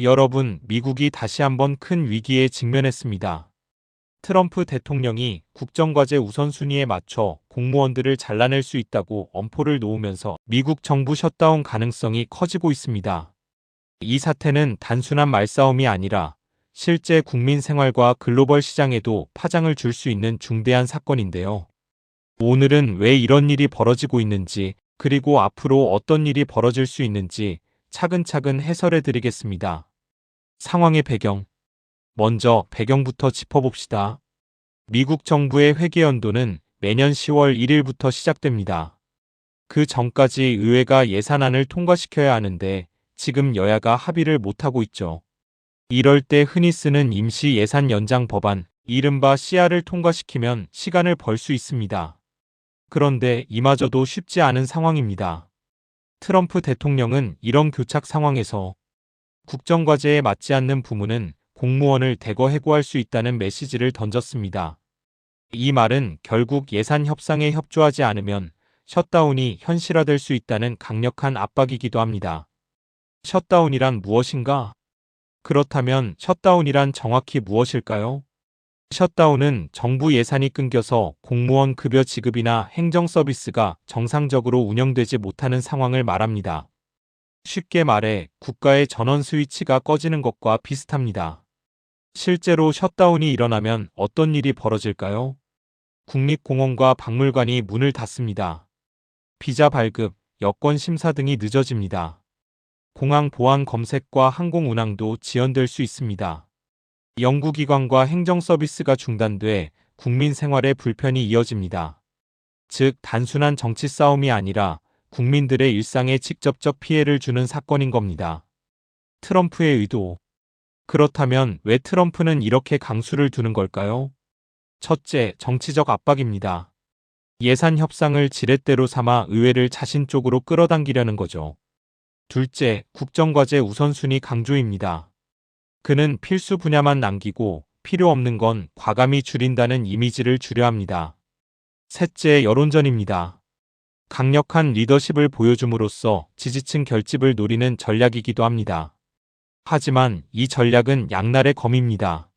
여러분, 미국이 다시 한번 큰 위기에 직면했습니다. 트럼프 대통령이 국정과제 우선순위에 맞춰 공무원들을 잘라낼 수 있다고 엄포를 놓으면서 미국 정부 셧다운 가능성이 커지고 있습니다. 이 사태는 단순한 말싸움이 아니라 실제 국민 생활과 글로벌 시장에도 파장을 줄 수 있는 중대한 사건인데요. 오늘은 왜 이런 일이 벌어지고 있는지, 그리고 앞으로 어떤 일이 벌어질 수 있는지 차근차근 해설해 드리겠습니다. 상황의 배경. 먼저 배경부터 짚어봅시다. 미국 정부의 회계연도는 매년 10월 1일부터 시작됩니다. 그 전까지 의회가 예산안을 통과시켜야 하는데 지금 여야가 합의를 못하고 있죠. 이럴 때 흔히 쓰는 임시 예산 연장 법안, 이른바 CR을 통과시키면 시간을 벌 수 있습니다. 그런데 이마저도 쉽지 않은 상황입니다. 트럼프 대통령은 이런 교착 상황에서 국정과제에 맞지 않는 부문은 공무원을 대거 해고할 수 있다는 메시지를 던졌습니다. 이 말은 결국 예산 협상에 협조하지 않으면 셧다운이 현실화될 수 있다는 강력한 압박이기도 합니다. 셧다운이란 무엇인가? 그렇다면 셧다운이란 정확히 무엇일까요? 셧다운은 정부 예산이 끊겨서 공무원 급여 지급이나 행정 서비스가 정상적으로 운영되지 못하는 상황을 말합니다. 쉽게 말해 국가의 전원 스위치가 꺼지는 것과 비슷합니다. 실제로 셧다운이 일어나면 어떤 일이 벌어질까요? 국립공원과 박물관이 문을 닫습니다. 비자 발급, 여권 심사 등이 늦어집니다. 공항 보안 검색과 항공 운항도 지연될 수 있습니다. 연구기관과 행정 서비스가 중단돼 국민 생활에 불편이 이어집니다. 즉, 단순한 정치 싸움이 아니라 국민들의 일상에 직접적 피해를 주는 사건인 겁니다. 트럼프의 의도. 그렇다면 왜 트럼프는 이렇게 강수를 두는 걸까요? 첫째, 정치적 압박입니다. 예산 협상을 지렛대로 삼아 의회를 자신 쪽으로 끌어당기려는 거죠. 둘째, 국정과제 우선순위 강조입니다. 그는 필수 분야만 남기고 필요 없는 건 과감히 줄인다는 이미지를 주려 합니다. 셋째, 여론전입니다. 강력한 리더십을 보여줌으로써 지지층 결집을 노리는 전략이기도 합니다. 하지만 이 전략은 양날의 검입니다.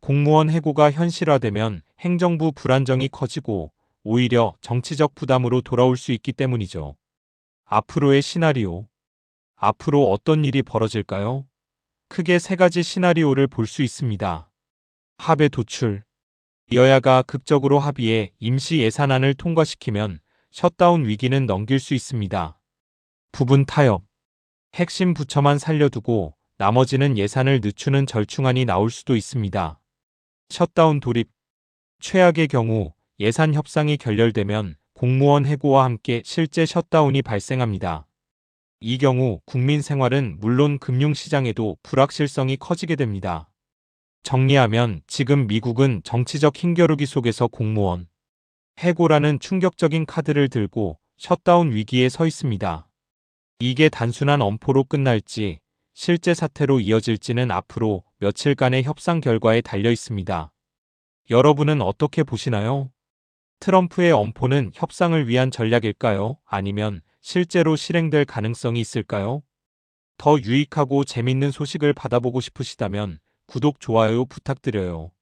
공무원 해고가 현실화되면 행정부 불안정이 커지고 오히려 정치적 부담으로 돌아올 수 있기 때문이죠. 앞으로의 시나리오. 앞으로 어떤 일이 벌어질까요? 크게 세 가지 시나리오를 볼 수 있습니다. 합의 도출. 여야가 극적으로 합의해 임시 예산안을 통과시키면 셧다운 위기는 넘길 수 있습니다. 부분 타협. 핵심 부처만 살려두고 나머지는 예산을 늦추는 절충안이 나올 수도 있습니다. 셧다운 돌입. 최악의 경우 예산 협상이 결렬되면 공무원 해고와 함께 실제 셧다운이 발생합니다. 이 경우 국민 생활은 물론 금융시장에도 불확실성이 커지게 됩니다. 정리하면 지금 미국은 정치적 힘겨루기 속에서 공무원, 해고라는 충격적인 카드를 들고 셧다운 위기에 서 있습니다. 이게 단순한 엄포로 끝날지 실제 사태로 이어질지는 앞으로 며칠간의 협상 결과에 달려 있습니다. 여러분은 어떻게 보시나요? 트럼프의 엄포는 협상을 위한 전략일까요? 아니면 실제로 실행될 가능성이 있을까요? 더 유익하고 재밌는 소식을 받아보고 싶으시다면 구독, 좋아요 부탁드려요.